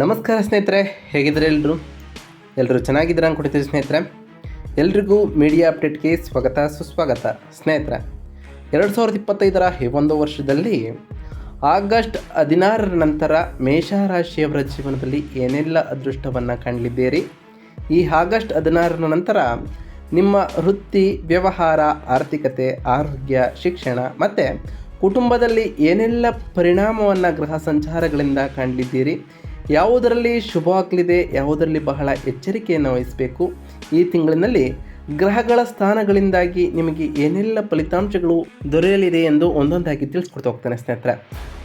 ನಮಸ್ಕಾರ ಸ್ನೇಹಿತರೆ, ಹೇಗಿದ್ದಾರೆ ಎಲ್ಲರೂ ಎಲ್ಲರೂ ಚೆನ್ನಾಗಿದ್ದೀರಾ ಅಂದ್ಕೊಡ್ತೀರಿ ಸ್ನೇಹಿತರೆ? ಎಲ್ರಿಗೂ ಮೀಡಿಯಾ ಅಪ್ಡೇಟ್ಗೆ ಸ್ವಾಗತ, ಸುಸ್ವಾಗತ ಸ್ನೇಹಿತರೆ. ಎರಡು ಸಾವಿರದ ಇಪ್ಪತ್ತೈದರ ಈ ಒಂದು ವರ್ಷದಲ್ಲಿ ಆಗಸ್ಟ್ ಹದಿನಾರರ ನಂತರ ಮೇಷರಾಶಿಯವರ ಜೀವನದಲ್ಲಿ ಏನೆಲ್ಲ ಅದೃಷ್ಟವನ್ನು ಕಾಣಲಿದ್ದೀರಿ? ಈ ಆಗಸ್ಟ್ ಹದಿನಾರರ ನಂತರ ನಿಮ್ಮ ವೃತ್ತಿ, ವ್ಯವಹಾರ, ಆರ್ಥಿಕತೆ, ಆರೋಗ್ಯ, ಶಿಕ್ಷಣ ಮತ್ತು ಕುಟುಂಬದಲ್ಲಿ ಏನೆಲ್ಲ ಪರಿಣಾಮವನ್ನು ಗ್ರಹ ಸಂಚಾರಗಳಿಂದ ಕಾಣಲಿದ್ದೀರಿ? ಯಾವುದರಲ್ಲಿ ಶುಭ ಆಗಲಿದೆ, ಯಾವುದರಲ್ಲಿ ಬಹಳ ಎಚ್ಚರಿಕೆಯನ್ನು ವಹಿಸಬೇಕು? ಈ ತಿಂಗಳಿನಲ್ಲಿ ಗ್ರಹಗಳ ಸ್ಥಾನಗಳಿಂದಾಗಿ ನಿಮಗೆ ಏನೆಲ್ಲ ಫಲಿತಾಂಶಗಳು ದೊರೆಯಲಿದೆ ಎಂದು ಒಂದೊಂದಾಗಿ ತಿಳಿಸ್ಕೊಡ್ತಾ ಹೋಗ್ತಾನೆ ಸ್ನೇಹಿತರೆ.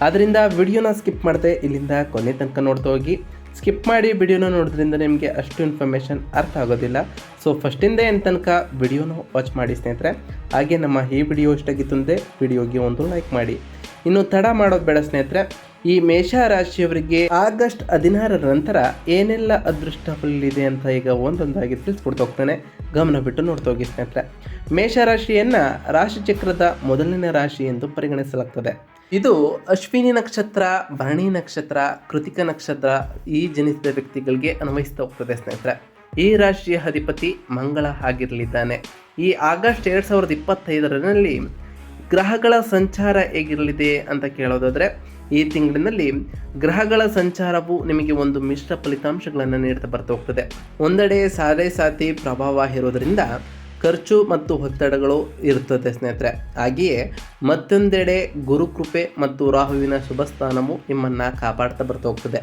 ಆದ್ದರಿಂದ ವಿಡಿಯೋನ ಸ್ಕಿಪ್ ಮಾಡದೆ ಇಲ್ಲಿಂದ ಕೊನೆ ತನಕ ನೋಡ್ತಾ ಹೋಗಿ. ಸ್ಕಿಪ್ ಮಾಡಿ ವಿಡಿಯೋನ ನೋಡೋದ್ರಿಂದ ನಿಮಗೆ ಅಷ್ಟು ಇನ್ಫಾರ್ಮೇಷನ್ ಅರ್ಥ ಆಗೋದಿಲ್ಲ. ಸೊ ಫಸ್ಟಿಂದ ಏನು ತನಕ ವಿಡಿಯೋನ ವಾಚ್ ಮಾಡಿ ಸ್ನೇಹಿತರೆ. ಹಾಗೆ ನಮ್ಮ ಈ ವಿಡಿಯೋ ಇಷ್ಟ ಆಗಿತ್ತು ಅಂದರೆ ವಿಡಿಯೋಗೆ ಒಂದು ಲೈಕ್ ಮಾಡಿ. ಇನ್ನು ತಡ ಮಾಡೋದು ಬೇಡ ಸ್ನೇಹಿತರೆ. ಈ ಮೇಷ ರಾಶಿಯವರಿಗೆ ಆಗಸ್ಟ್ ಹದಿನಾರರ ನಂತರ ಏನೆಲ್ಲ ಅದೃಷ್ಟ ಫಲಿದೆ ಅಂತ ಈಗ ಒಂದೊಂದಾಗಿ ತಿಳಿಸ್ಕೊಡ್ತಾ ಹೋಗ್ತಾನೆ. ಗಮನ ಬಿಟ್ಟು ನೋಡ್ತಾ ಹೋಗಿ ಸ್ನೇಹಿತರೆ. ಮೇಷರಾಶಿಯನ್ನು ರಾಶಿಚಕ್ರದ ಮೊದಲನೇ ರಾಶಿ ಎಂದು ಪರಿಗಣಿಸಲಾಗ್ತದೆ. ಇದು ಅಶ್ವಿನಿ ನಕ್ಷತ್ರ, ಭರಣಿ ನಕ್ಷತ್ರ, ಕೃತಿಕ ನಕ್ಷತ್ರ ಈ ಜನಿಸಿದ ವ್ಯಕ್ತಿಗಳಿಗೆ ಅನ್ವಯಿಸ್ತಾ ಹೋಗ್ತದೆ ಸ್ನೇಹಿತರೆ. ಈ ರಾಶಿಯ ಅಧಿಪತಿ ಮಂಗಳ ಆಗಿರಲಿದ್ದಾನೆ. ಈ ಆಗಸ್ಟ್ ಎರಡು ಸಾವಿರದ ಇಪ್ಪತ್ತೈದರಲ್ಲಿ ಗ್ರಹಗಳ ಸಂಚಾರ ಹೇಗಿರಲಿದೆ ಅಂತ ಕೇಳೋದಾದರೆ ಈ ತಿಂಗಳಿನಲ್ಲಿ ಗ್ರಹಗಳ ಸಂಚಾರವು ನಿಮಗೆ ಒಂದು ಮಿಶ್ರ ಫಲಿತಾಂಶಗಳನ್ನು ನೀಡ್ತಾ ಬರ್ತಾ ಹೋಗ್ತದೆ. ಒಂದೆಡೆ ಸಾದೆ ಸಾತಿ ಪ್ರಭಾವ ಇರೋದರಿಂದ ಖರ್ಚು ಮತ್ತು ಒತ್ತಡಗಳು ಇರುತ್ತದೆ ಸ್ನೇಹಿತರೆ. ಹಾಗೆಯೇ ಮತ್ತೊಂದೆಡೆ ಗುರುಕೃಪೆ ಮತ್ತು ರಾಹುವಿನ ಶುಭ ಸ್ಥಾನವು ನಿಮ್ಮನ್ನು ಕಾಪಾಡ್ತಾ ಬರ್ತಾ ಹೋಗ್ತದೆ.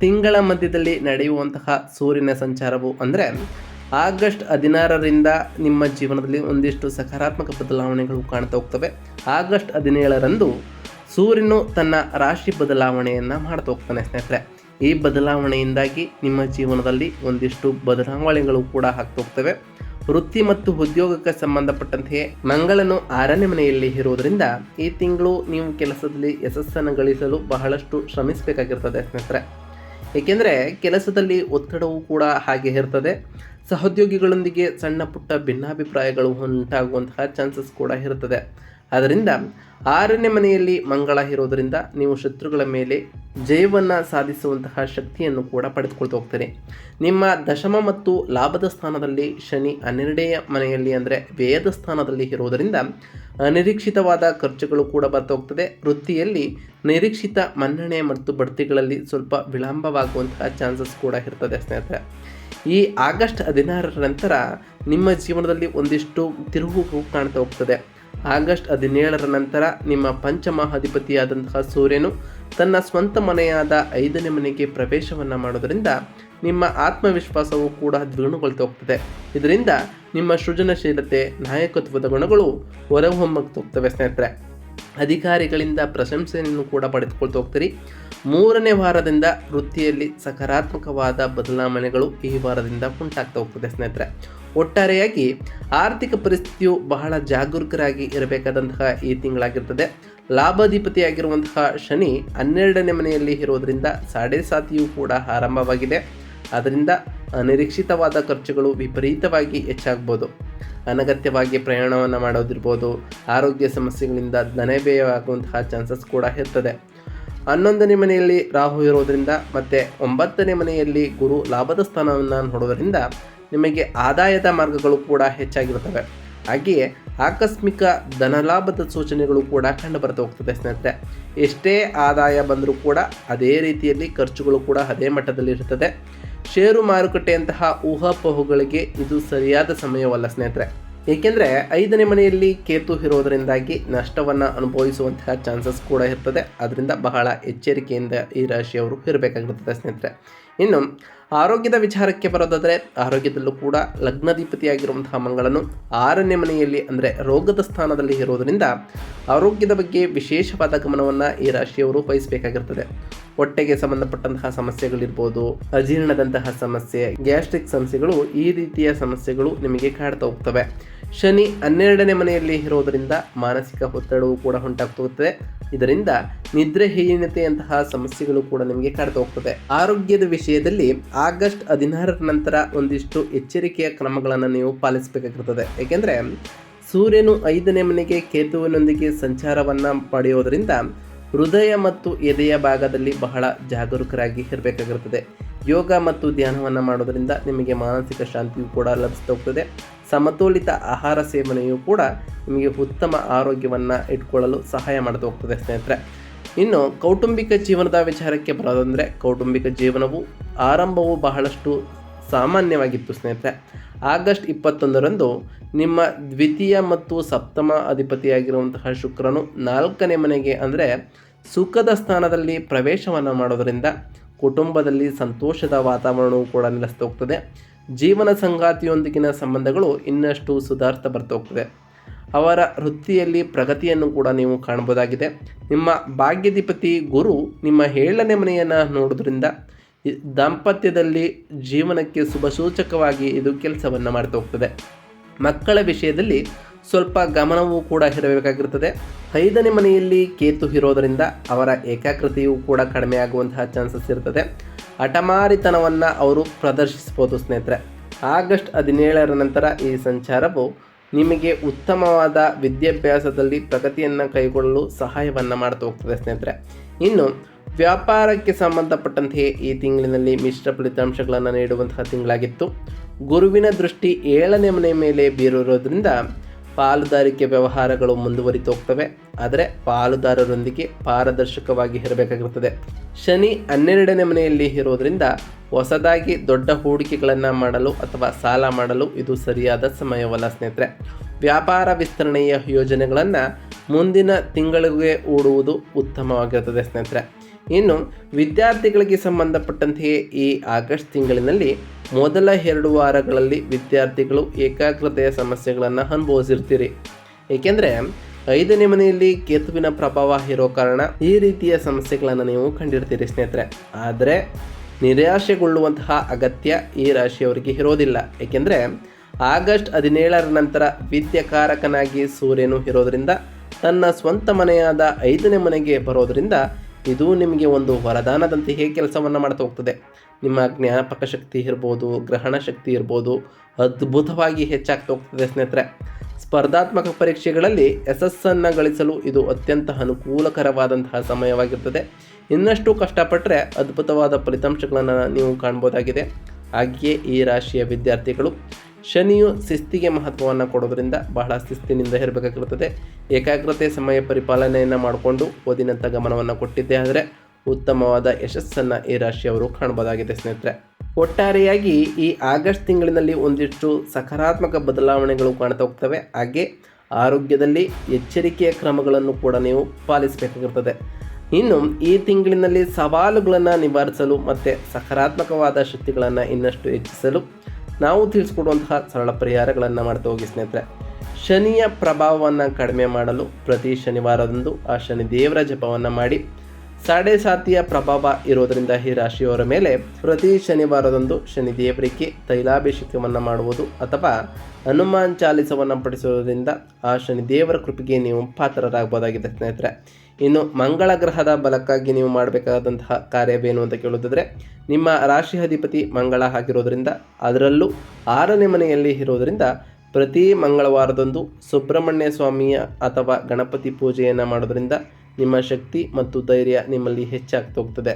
ತಿಂಗಳ ಮಧ್ಯದಲ್ಲಿ ನಡೆಯುವಂತಹ ಸೂರ್ಯನ ಸಂಚಾರವು ಅಂದರೆ ಆಗಸ್ಟ್ ಹದಿನಾರರಿಂದ ನಿಮ್ಮ ಜೀವನದಲ್ಲಿ ಒಂದಿಷ್ಟು ಸಕಾರಾತ್ಮಕ ಬದಲಾವಣೆಗಳು ಕಾಣ್ತಾ ಹೋಗ್ತವೆ. ಆಗಸ್ಟ್ ಹದಿನೇಳರಂದು ಸೂರ್ಯನು ತನ್ನ ರಾಶಿ ಬದಲಾವಣೆಯನ್ನು ಮಾಡ್ತಾ ಹೋಗ್ತಾನೆ ಸ್ನೇಹಿತರೆ. ಈ ಬದಲಾವಣೆಯಿಂದಾಗಿ ನಿಮ್ಮ ಜೀವನದಲ್ಲಿ ಒಂದಿಷ್ಟು ಬದಲಾವಣೆಗಳು ಕೂಡ ಆಗ್ತಾ ಹೋಗ್ತವೆ. ವೃತ್ತಿ ಮತ್ತು ಉದ್ಯೋಗಕ್ಕೆ ಸಂಬಂಧಪಟ್ಟಂತೆಯೇ ಮಂಗಳನು ಆರನೇ ಮನೆಯಲ್ಲಿ ಇರುವುದರಿಂದ ಈ ತಿಂಗಳು ನೀವು ಕೆಲಸದಲ್ಲಿ ಯಶಸ್ಸನ್ನು ಗಳಿಸಲು ಬಹಳಷ್ಟು ಶ್ರಮಿಸಬೇಕಾಗಿರ್ತದೆ ಸ್ನೇಹಿತರೆ. ಏಕೆಂದರೆ ಕೆಲಸದಲ್ಲಿ ಒತ್ತಡವೂ ಕೂಡ ಹಾಗೆ ಇರ್ತದೆ. ಸಹೋದ್ಯೋಗಿಗಳೊಂದಿಗೆ ಸಣ್ಣ ಪುಟ್ಟ ಭಿನ್ನಾಭಿಪ್ರಾಯಗಳು ಉಂಟಾಗುವಂತಹ ಚಾನ್ಸಸ್ ಕೂಡ ಇರುತ್ತದೆ. ಆದ್ದರಿಂದ ಆರನೇ ಮನೆಯಲ್ಲಿ ಮಂಗಳ ಇರೋದರಿಂದ ನೀವು ಶತ್ರುಗಳ ಮೇಲೆ ಜಯವನ್ನು ಸಾಧಿಸುವಂತಹ ಶಕ್ತಿಯನ್ನು ಕೂಡ ಪಡೆದುಕೊಳ್ತಾ ಹೋಗ್ತೀರಿ. ನಿಮ್ಮ ದಶಮ ಮತ್ತು ಲಾಭದ ಸ್ಥಾನದಲ್ಲಿ ಶನಿ ಹನ್ನೆರಡನೆಯ ಮನೆಯಲ್ಲಿ ಅಂದರೆ ವ್ಯಯದ ಸ್ಥಾನದಲ್ಲಿ ಇರುವುದರಿಂದ ಅನಿರೀಕ್ಷಿತವಾದ ಖರ್ಚುಗಳು ಕೂಡ ಬರ್ತಾ ಹೋಗ್ತದೆ. ವೃತ್ತಿಯಲ್ಲಿ ನಿರೀಕ್ಷಿತ ಮನ್ನಣೆ ಮತ್ತು ಬಡ್ತಿಗಳಲ್ಲಿ ಸ್ವಲ್ಪ ವಿಳಂಬವಾಗುವಂತಹ ಚಾನ್ಸಸ್ ಕೂಡ ಇರ್ತದೆ ಸ್ನೇಹಿತರೆ. ಈ ಆಗಸ್ಟ್ ಹದಿನಾರರ ನಂತರ ನಿಮ್ಮ ಜೀವನದಲ್ಲಿ ಒಂದಿಷ್ಟು ತಿರುವು ಕಾಣ್ತಾ ಹೋಗ್ತದೆ. ಆಗಸ್ಟ್ ಹದಿನೇಳರ ನಂತರ ನಿಮ್ಮ ಪಂಚಮಹಾಧಿಪತಿಯಾದಂತಹ ಸೂರ್ಯನು ತನ್ನ ಸ್ವಂತ ಮನೆಯಾದ ಐದನೇ ಮನೆಗೆ ಪ್ರವೇಶವನ್ನು ಮಾಡೋದರಿಂದ ನಿಮ್ಮ ಆತ್ಮವಿಶ್ವಾಸವು ಕೂಡ ದ್ವಿಗುಣಗೊಳ್ತಾ ಹೋಗ್ತದೆ. ಇದರಿಂದ ನಿಮ್ಮ ಸೃಜನಶೀಲತೆ, ನಾಯಕತ್ವದ ಗುಣಗಳು ಹೊರಹೊಮ್ಮಕ್ಕೆ ಹೋಗ್ತವೆ ಸ್ನೇಹಿತರೆ. ಅಧಿಕಾರಿಗಳಿಂದ ಪ್ರಶಂಸೆಯನ್ನು ಕೂಡ ಪಡೆದುಕೊಳ್ತಾ ಹೋಗ್ತೀರಿ. ಮೂರನೇ ವಾರದಿಂದ ವೃತ್ತಿಯಲ್ಲಿ ಸಕಾರಾತ್ಮಕವಾದ ಬದಲಾವಣೆಗಳು ಈ ವಾರದಿಂದ ಉಂಟಾಗ್ತಾ ಹೋಗ್ತದೆ ಸ್ನೇಹಿತರೆ. ಒಟ್ಟಾರೆಯಾಗಿ ಆರ್ಥಿಕ ಪರಿಸ್ಥಿತಿಯು ಬಹಳ ಜಾಗರೂಕರಾಗಿ ಇರಬೇಕಾದಂತಹ ಈ ತಿಂಗಳಾಗಿರ್ತದೆ. ಲಾಭಾಧಿಪತಿಯಾಗಿರುವಂತಹ ಶನಿ ಹನ್ನೆರಡನೇ ಮನೆಯಲ್ಲಿ ಇರೋದರಿಂದ ಸಾಡೆ ಸಾತಿಯೂ ಕೂಡ ಆರಂಭವಾಗಿದೆ. ಅದರಿಂದ ಅನಿರೀಕ್ಷಿತವಾದ ಖರ್ಚುಗಳು ವಿಪರೀತವಾಗಿ ಹೆಚ್ಚಾಗ್ಬೋದು. ಅನಗತ್ಯವಾಗಿ ಪ್ರಯಾಣವನ್ನು ಮಾಡೋದಿರ್ಬೋದು, ಆರೋಗ್ಯ ಸಮಸ್ಯೆಗಳಿಂದ ಧನವ್ಯಯವಾಗುವಂತಹ ಚಾನ್ಸಸ್ ಕೂಡ ಇರ್ತದೆ. ಹನ್ನೊಂದನೇ ಮನೆಯಲ್ಲಿ ರಾಹು ಇರೋದರಿಂದ ಮತ್ತು ಒಂಬತ್ತನೇ ಮನೆಯಲ್ಲಿ ಗುರು ಲಾಭದ ಸ್ಥಾನವನ್ನು ನೋಡೋದರಿಂದ ನಿಮಗೆ ಆದಾಯದ ಮಾರ್ಗಗಳು ಕೂಡ ಹೆಚ್ಚಾಗಿರ್ತವೆ ಹಾಗೆಯೇ ಆಕಸ್ಮಿಕ ಧನಲಾಭದ ಸೂಚನೆಗಳು ಕೂಡ ಕಂಡು ಬರ್ತಾ ಹೋಗ್ತದೆ ಸ್ನೇಹಿತರೆ. ಎಷ್ಟೇ ಆದಾಯ ಬಂದರೂ ಕೂಡ ಅದೇ ರೀತಿಯಲ್ಲಿ ಖರ್ಚುಗಳು ಕೂಡ ಅದೇ ಮಟ್ಟದಲ್ಲಿ ಇರುತ್ತದೆ ಷೇರು ಮಾರುಕಟ್ಟೆಯಂತಹ ಊಹಾಪೋಹಗಳಿಗೆ ಇದು ಸರಿಯಾದ ಸಮಯವಲ್ಲ ಸ್ನೇಹಿತರೆ. ಏಕೆಂದರೆ ಐದನೇ ಮನೆಯಲ್ಲಿ ಕೇತು ಇರೋದರಿಂದಾಗಿ ನಷ್ಟವನ್ನು ಅನುಭವಿಸುವಂತಹ ಚಾನ್ಸಸ್ ಕೂಡ ಇರ್ತದೆ. ಅದರಿಂದ ಬಹಳ ಎಚ್ಚರಿಕೆಯಿಂದ ಈ ರಾಶಿಯವರು ಇರಬೇಕಾಗಿರ್ತದೆ ಸ್ನೇಹಿತರೆ. ಇನ್ನು ಆರೋಗ್ಯದ ವಿಚಾರಕ್ಕೆ ಬರೋದಾದರೆ ಆರೋಗ್ಯದಲ್ಲೂ ಕೂಡ ಲಗ್ನಾಧಿಪತಿಯಾಗಿರುವಂತಹ ಮಂಗಳನು ಆರನೇ ಮನೆಯಲ್ಲಿ ಅಂದರೆ ರೋಗದ ಸ್ಥಾನದಲ್ಲಿ ಇರೋದರಿಂದ ಆರೋಗ್ಯದ ಬಗ್ಗೆ ವಿಶೇಷವಾದ ಗಮನವನ್ನು ಈ ರಾಶಿಯವರು ವಹಿಸಬೇಕಾಗಿರ್ತದೆ. ಹೊಟ್ಟೆಗೆ ಸಂಬಂಧಪಟ್ಟಂತಹ ಸಮಸ್ಯೆಗಳಿರ್ಬೋದು, ಅಜೀರ್ಣದಂತಹ ಸಮಸ್ಯೆ, ಗ್ಯಾಸ್ಟ್ರಿಕ್ ಸಮಸ್ಯೆಗಳು ಈ ರೀತಿಯ ಸಮಸ್ಯೆಗಳು ನಿಮಗೆ ಕಾಡ್ತಾ ಹೋಗ್ತವೆ. ಶನಿ ಹನ್ನೆರಡನೇ ಮನೆಯಲ್ಲಿ ಇರೋದರಿಂದ ಮಾನಸಿಕ ಒತ್ತಡವು ಕೂಡ ಉಂಟಾಗ್ತೋಗ್ತದೆ ಇದರಿಂದ ನಿದ್ರೆಹೀನತೆಯಂತಹ ಸಮಸ್ಯೆಗಳು ಕೂಡ ನಿಮಗೆ ಕಾಡ್ತಾ ಹೋಗ್ತದೆ ಆರೋಗ್ಯದ ವಿಷಯದಲ್ಲಿ ಆಗಸ್ಟ್ ಹದಿನಾರರ ನಂತರ ಒಂದಿಷ್ಟು ಎಚ್ಚರಿಕೆಯ ಕ್ರಮಗಳನ್ನು ನೀವು ಪಾಲಿಸಬೇಕಾಗಿರ್ತದೆ. ಏಕೆಂದರೆ ಸೂರ್ಯನು ಐದನೇ ಮನೆಗೆ ಕೇತುವಿನೊಂದಿಗೆ ಸಂಚಾರವನ್ನು ಪಡೆಯೋದರಿಂದ ಹೃದಯ ಮತ್ತು ಎದೆಯ ಭಾಗದಲ್ಲಿ ಬಹಳ ಜಾಗರೂಕರಾಗಿ ಇರಬೇಕಾಗಿರುತ್ತದೆ. ಯೋಗ ಮತ್ತು ಧ್ಯಾನವನ್ನು ಮಾಡೋದರಿಂದ ನಿಮಗೆ ಮಾನಸಿಕ ಶಾಂತಿಯು ಕೂಡ ಲಭಿಸ್ತಾ ಹೋಗ್ತದೆ. ಸಮತೋಲಿತ ಆಹಾರ ಸೇವನೆಯು ಕೂಡ ನಿಮಗೆ ಉತ್ತಮ ಆರೋಗ್ಯವನ್ನು ಇಟ್ಕೊಳ್ಳಲು ಸಹಾಯ ಮಾಡ್ತಾ ಹೋಗ್ತದೆ ಸ್ನೇಹಿತರೆ. ಇನ್ನು ಕೌಟುಂಬಿಕ ಜೀವನದ ವಿಚಾರಕ್ಕೆ ಬರೋದಂದರೆ ಕೌಟುಂಬಿಕ ಜೀವನವು, ಆರಂಭವು ಬಹಳಷ್ಟು ಸಾಮಾನ್ಯವಾಗಿತ್ತು ಸ್ನೇಹಿತರೆ. ಆಗಸ್ಟ್ ಇಪ್ಪತ್ತೊಂದರಂದು ನಿಮ್ಮ ದ್ವಿತೀಯ ಮತ್ತು ಸಪ್ತಮ ಅಧಿಪತಿಯಾಗಿರುವಂತಹ ಶುಕ್ರನು ನಾಲ್ಕನೇ ಮನೆಗೆ ಅಂದರೆ ಸುಖದ ಸ್ಥಾನದಲ್ಲಿ ಪ್ರವೇಶವನ್ನು ಮಾಡೋದರಿಂದ ಕುಟುಂಬದಲ್ಲಿ ಸಂತೋಷದ ವಾತಾವರಣವು ಕೂಡ ನೆಲೆಸ್ತಾ ಹೋಗ್ತದೆ. ಜೀವನ ಸಂಗಾತಿಯೊಂದಿಗಿನ ಸಂಬಂಧಗಳು ಇನ್ನಷ್ಟು ಸುಧಾರ್ಥ ಬರ್ತಾ ಹೋಗ್ತದೆ. ಅವರ ವೃತ್ತಿಯಲ್ಲಿ ಪ್ರಗತಿಯನ್ನು ಕೂಡ ನೀವು ಕಾಣ್ಬೋದಾಗಿದೆ ನಿಮ್ಮ ಭಾಗ್ಯಾಧಿಪತಿ ಗುರು ನಿಮ್ಮ ಏಳನೇ ಮನೆಯನ್ನು ನೋಡೋದ್ರಿಂದ ದಾಂಪತ್ಯದಲ್ಲಿ ಜೀವನಕ್ಕೆ ಶುಭ ಸೂಚಕವಾಗಿ ಇದು ಕೆಲಸವನ್ನು ಮಾಡ್ತಾ ಹೋಗ್ತದೆ. ಮಕ್ಕಳ ವಿಷಯದಲ್ಲಿ ಸ್ವಲ್ಪ ಗಮನವೂ ಕೂಡ ಇರಬೇಕಾಗಿರ್ತದೆ ಐದನೇ ಮನೆಯಲ್ಲಿ ಕೇತು ಇರೋದರಿಂದ ಅವರ ಏಕಾಗ್ರತೆಯೂ ಕೂಡ ಕಡಿಮೆ ಆಗುವಂತಹ ಚಾನ್ಸಸ್ ಇರ್ತದೆ. ಹಠಮಾರಿತನವನ್ನು ಅವರು ಪ್ರದರ್ಶಿಸ್ಬೋದು ಸ್ನೇಹಿತರೆ. ಆಗಸ್ಟ್ ಹದಿನೇಳರ ನಂತರ ಈ ಸಂಚಾರವು ನಿಮಗೆ ಉತ್ತಮವಾದ ವಿದ್ಯಾಭ್ಯಾಸದಲ್ಲಿ ಪ್ರಗತಿಯನ್ನು ಕೈಗೊಳ್ಳಲು ಸಹಾಯವನ್ನು ಮಾಡ್ತಾ ಹೋಗ್ತದೆ ಸ್ನೇಹಿತರೆ. ಇನ್ನು ವ್ಯಾಪಾರಕ್ಕೆ ಸಂಬಂಧಪಟ್ಟಂತೆ ಈ ತಿಂಗಳಿನಲ್ಲಿ ಮಿಶ್ರ ಫಲಿತಾಂಶಗಳನ್ನು ನೀಡುವಂತಹ ತಿಂಗಳಾಗಿತ್ತು. ಗುರುವಿನ ದೃಷ್ಟಿ ಏಳನೇ ಮನೆ ಮೇಲೆ ಬೀರಿರೋದ್ರಿಂದ ಪಾಲುದಾರಿಕೆ ವ್ಯವಹಾರಗಳು ಮುಂದುವರಿತು ಹೋಗ್ತವೆ ಆದರೆ ಪಾಲುದಾರರೊಂದಿಗೆ ಪಾರದರ್ಶಕವಾಗಿ ಇರಬೇಕಾಗಿರುತ್ತದೆ. ಶನಿ ಹನ್ನೆರಡನೇ ಮನೆಯಲ್ಲಿ ಇರೋದ್ರಿಂದ ಹೊಸದಾಗಿ ದೊಡ್ಡ ಹೂಡಿಕೆಗಳನ್ನು ಮಾಡಲು ಅಥವಾ ಸಾಲ ಮಾಡಲು ಇದು ಸರಿಯಾದ ಸಮಯವಲ್ಲ ಸ್ನೇಹಿತರೆ. ವ್ಯಾಪಾರ ವಿಸ್ತರಣೆಯ ಯೋಜನೆಗಳನ್ನು ಮುಂದಿನ ತಿಂಗಳಿಗೆ ಹೂಡುವುದು ಉತ್ತಮವಾಗಿರುತ್ತದೆ ಸ್ನೇಹಿತರೆ. ಇನ್ನು ವಿದ್ಯಾರ್ಥಿಗಳಿಗೆ ಸಂಬಂಧಪಟ್ಟಂತೆಯೇ ಈ ಆಗಸ್ಟ್ ತಿಂಗಳಿನಲ್ಲಿ ಮೊದಲ ಎರಡು ವಾರಗಳಲ್ಲಿ ವಿದ್ಯಾರ್ಥಿಗಳು ಏಕಾಗ್ರತೆಯ ಸಮಸ್ಯೆಗಳನ್ನು ಅನುಭವಿಸಿರ್ತೀರಿ. ಏಕೆಂದರೆ ಐದನೇ ಮನೆಯಲ್ಲಿ ಕೇತುವಿನ ಪ್ರಭಾವ ಇರೋ ಕಾರಣ ಈ ರೀತಿಯ ಸಮಸ್ಯೆಗಳನ್ನು ನೀವು ಕಂಡಿರ್ತೀರಿ ಸ್ನೇಹಿತರೆ. ಆದರೆ ನಿರಾಶೆಗೊಳ್ಳುವಂತಹ ಅಗತ್ಯ ಈ ರಾಶಿಯವರಿಗೆ ಇರೋದಿಲ್ಲ. ಏಕೆಂದರೆ ಆಗಸ್ಟ್ ಹದಿನೇಳರ ನಂತರ ವಿದ್ಯಕಾರಕನಾಗಿ ಸೂರ್ಯನು ಇರೋದರಿಂದ ತನ್ನ ಸ್ವಂತ ಮನೆಯಾದ ಐದನೇ ಮನೆಗೆ ಬರೋದರಿಂದ ಇದು ನಿಮಗೆ ಒಂದು ವರದಾನದಂತೆ ಹೇಗೆ ಕೆಲಸವನ್ನು ಮಾಡ್ತಾ ಹೋಗ್ತದೆ. ನಿಮ್ಮ ಜ್ಞಾಪಕ ಶಕ್ತಿ ಇರ್ಬೋದು, ಗ್ರಹಣ ಶಕ್ತಿ ಇರ್ಬೋದು, ಅದ್ಭುತವಾಗಿ ಹೆಚ್ಚಾಗ್ತಾ ಹೋಗ್ತದೆ ಸ್ನೇಹಿತರೆ. ಸ್ಪರ್ಧಾತ್ಮಕ ಪರೀಕ್ಷೆಗಳಲ್ಲಿ ಯಶಸ್ಸನ್ನು ಗಳಿಸಲು ಇದು ಅತ್ಯಂತ ಅನುಕೂಲಕರವಾದಂತಹ ಸಮಯವಾಗಿರ್ತದೆ. ಇನ್ನಷ್ಟು ಕಷ್ಟಪಟ್ಟರೆ ಅದ್ಭುತವಾದ ಫಲಿತಾಂಶಗಳನ್ನು ನೀವು ಕಾಣ್ಬೋದಾಗಿದೆ. ಹಾಗೆಯೇ ಈ ರಾಶಿಯ ವಿದ್ಯಾರ್ಥಿಗಳು ಶನಿಯು ಶಿಸ್ತಿಗೆ ಮಹತ್ವವನ್ನು ಕೊಡೋದ್ರಿಂದ ಬಹಳ ಶಿಸ್ತಿನಿಂದ ಇರಬೇಕಾಗಿರುತ್ತದೆ. ಏಕಾಗ್ರತೆ ಸಮಯ ಪರಿಪಾಲನೆಯನ್ನು ಮಾಡಿಕೊಂಡು ಓದಿನಂಥ ಗಮನವನ್ನು ಕೊಟ್ಟಿದ್ದೇ ಆದರೆ ಉತ್ತಮವಾದ ಯಶಸ್ಸನ್ನು ಈ ರಾಶಿಯವರು ಕಾಣಬಹುದಾಗಿದೆ ಸ್ನೇಹಿತರೆ. ಒಟ್ಟಾರೆಯಾಗಿ ಈ ಆಗಸ್ಟ್ ತಿಂಗಳಿನಲ್ಲಿ ಒಂದಿಷ್ಟು ಸಕಾರಾತ್ಮಕ ಬದಲಾವಣೆಗಳು ಕಾಣ್ತಾ ಹೋಗ್ತವೆ. ಹಾಗೆ ಆರೋಗ್ಯದಲ್ಲಿ ಎಚ್ಚರಿಕೆಯ ಕ್ರಮಗಳನ್ನು ಕೂಡ ನೀವು ಪಾಲಿಸಬೇಕಾಗಿರ್ತದೆ. ಇನ್ನು ಈ ತಿಂಗಳಿನಲ್ಲಿ ಸವಾಲುಗಳನ್ನು ನಿವಾರಿಸಲು ಮತ್ತು ಸಕಾರಾತ್ಮಕವಾದ ಶಕ್ತಿಗಳನ್ನು ಇನ್ನಷ್ಟು ಹೆಚ್ಚಿಸಲು ನಾವು ತಿಳಿಸ್ಕೊಡುವಂತಹ ಸರಳ ಪರಿಹಾರಗಳನ್ನು ಮಾಡ್ತಾ ಹೋಗಿ ಸ್ನೇಹಿತರೆ. ಶನಿಯ ಪ್ರಭಾವವನ್ನು ಕಡಿಮೆ ಮಾಡಲು ಪ್ರತಿ ಶನಿವಾರದಂದು ಆ ಶನಿ ದೇವರ ಜಪವನ್ನು ಮಾಡಿ, ಸಾಡೆ ಸಾತಿಯ ಪ್ರಭಾವ ಇರೋದರಿಂದ ಈ ರಾಶಿಯವರ ಮೇಲೆ ಪ್ರತಿ ಶನಿವಾರದಂದು ಶನಿ ದೇವರಿಗೆ ತೈಲಾಭಿಷೇಕವನ್ನು ಮಾಡುವುದು ಅಥವಾ ಹನುಮಾನ್ ಚಾಲಿಸವನ್ನು ಪಡಿಸುವುದರಿಂದ ಆ ಶನಿ ದೇವರ ಕೃಪೆಗೆ ನೀವು ಪಾತ್ರರಾಗಬಹುದಾಗಿದೆ ಸ್ನೇಹಿತರೆ. ಇನ್ನು ಮಂಗಳ ಗ್ರಹದ ಬಲಕ್ಕಾಗಿ ನೀವು ಮಾಡಬೇಕಾದಂತಹ ಕಾರ್ಯವೇನು ಅಂತ ಕೇಳೋದಾದರೆ ನಿಮ್ಮ ರಾಶಿ ಅಧಿಪತಿ ಮಂಗಳ ಆಗಿರೋದ್ರಿಂದ ಅದರಲ್ಲೂ ಆರನೇ ಮನೆಯಲ್ಲಿ ಇರೋದರಿಂದ ಪ್ರತಿ ಮಂಗಳವಾರದಂದು ಸುಬ್ರಹ್ಮಣ್ಯ ಸ್ವಾಮಿಯ ಅಥವಾ ಗಣಪತಿ ಪೂಜೆಯನ್ನು ಮಾಡೋದರಿಂದ ನಿಮ್ಮ ಶಕ್ತಿ ಮತ್ತು ಧೈರ್ಯ ನಿಮ್ಮಲ್ಲಿ ಹೆಚ್ಚಾಗ್ತಾ ಹೋಗ್ತದೆ.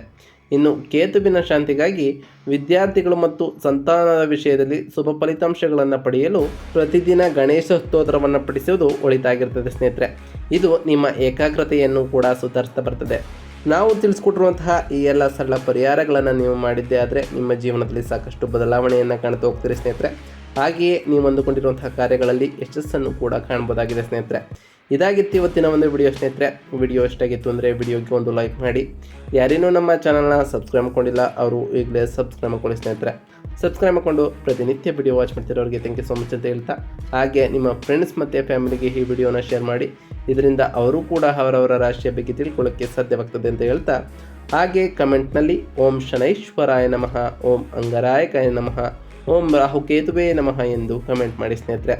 ಇನ್ನು ಕೇತುವಿನ ಶಾಂತಿಗಾಗಿ ವಿದ್ಯಾರ್ಥಿಗಳು ಮತ್ತು ಸಂತಾನದ ವಿಷಯದಲ್ಲಿ ಶುಭ ಫಲಿತಾಂಶಗಳನ್ನು ಪಡೆಯಲು ಪ್ರತಿದಿನ ಗಣೇಶ ಸ್ತೋತ್ರವನ್ನು ಪಡಿಸುವುದು ಒಳಿತಾಗಿರ್ತದೆ ಸ್ನೇಹಿತರೆ. ಇದು ನಿಮ್ಮ ಏಕಾಗ್ರತೆಯನ್ನು ಕೂಡ ಸುಧಾರಿಸ್ತಾ ಬರ್ತದೆ. ನಾವು ತಿಳಿಸ್ಕೊಟ್ಟಿರುವಂತಹ ಈ ಎಲ್ಲ ಸರಳ ಪರಿಹಾರಗಳನ್ನು ನೀವು ಮಾಡಿದ್ದೇ ಆದರೆ ನಿಮ್ಮ ಜೀವನದಲ್ಲಿ ಸಾಕಷ್ಟು ಬದಲಾವಣೆಯನ್ನು ಕಾಣ್ತಾ ಹೋಗ್ತೀರಿ ಸ್ನೇಹಿತರೆ. ಹಾಗೆಯೇ ನೀವು ಅಂದುಕೊಂಡಿರುವಂತಹ ಕಾರ್ಯಗಳಲ್ಲಿ ಯಶಸ್ಸನ್ನು ಕೂಡ ಕಾಣಬಹುದಾಗಿದೆ ಸ್ನೇಹಿತರೆ. ಇದಾಗಿತ್ತು ಇವತ್ತಿನ ಒಂದು ವಿಡಿಯೋ ಸ್ನೇಹಿತರೆ. ವಿಡಿಯೋ ಎಷ್ಟಾಗಿತ್ತು ಅಂದರೆ ವಿಡಿಯೋಗೆ ಒಂದು ಲೈಕ್ ಮಾಡಿ. ಯಾರೇನೂ ನಮ್ಮ ಚಾನಲ್ನ ಸಬ್ಸ್ಕ್ರೈಬ್ ಮಾಡ್ಕೊಂಡಿಲ್ಲ, ಅವರು ಈಗಲೇ ಸಬ್ಸ್ಕ್ರೈಬ್ ಮಾಡ್ಕೊಳ್ಳಿ ಸ್ನೇಹಿತರೆ. ಸಬ್ಸ್ಕ್ರೈಬ್ ಮಾಡ್ಕೊಂಡು ಪ್ರತಿನಿತ್ಯ ವಿಡಿಯೋ ವಾಚ್ ಮಾಡ್ತಿರೋರಿಗೆ ಥ್ಯಾಂಕ್ ಯು ಸೊ ಮಚ್ ಅಂತ ಹೇಳ್ತಾ, ಹಾಗೆ ನಿಮ್ಮ ಫ್ರೆಂಡ್ಸ್ ಮತ್ತು ಫ್ಯಾಮಿಲಿಗೆ ಈ ವಿಡಿಯೋನ ಶೇರ್ ಮಾಡಿ. ಇದರಿಂದ ಅವರು ಕೂಡ ಅವರವರ ರಾಶಿಯ ಬಗ್ಗೆ ತಿಳ್ಕೊಳ್ಳೋಕ್ಕೆ ಸಾಧ್ಯವಾಗ್ತದೆ ಅಂತ ಹೇಳ್ತಾ, ಹಾಗೆ ಕಮೆಂಟ್ನಲ್ಲಿ ಓಂ ಶನೈಶ್ವರಾಯ ನಮಃ, ಓಂ ಅಂಗರಾಯಕಾಯ ನಮಃ. ಓಂ ರಾಹುಕೇತುವೇ ನಮಃ ಎಂದು ಕಮೆಂಟ್ ಮಾಡಿ ಸ್ನೇಹಿತರೆ.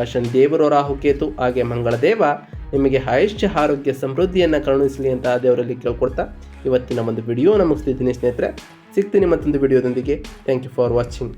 ಆ ಶನಿ ದೇವರು ರಾಹುಕೇತು ಹಾಗೆ ಮಂಗಳದೇವ ನಿಮಗೆ ಆಯುಷ್ಯ, ಆರೋಗ್ಯ, ಸಮೃದ್ಧಿಯನ್ನು ಕರುಣಿಸಲಿ ಅಂತ ದೇವರಲ್ಲಿ ಕೇಳ್ಕೊಡ್ತಾ ಇವತ್ತಿನ ಒಂದು ವಿಡಿಯೋ ಮುಗಿಸ್ತಿದ್ದೀನಿ ಸ್ನೇಹಿತರೆ. ಸಿಗ್ತೀನಿ ಮತ್ತೊಂದು ವಿಡಿಯೋದೊಂದಿಗೆ ಥ್ಯಾಂಕ್ ಯು ಫಾರ್ ವಾಚಿಂಗ್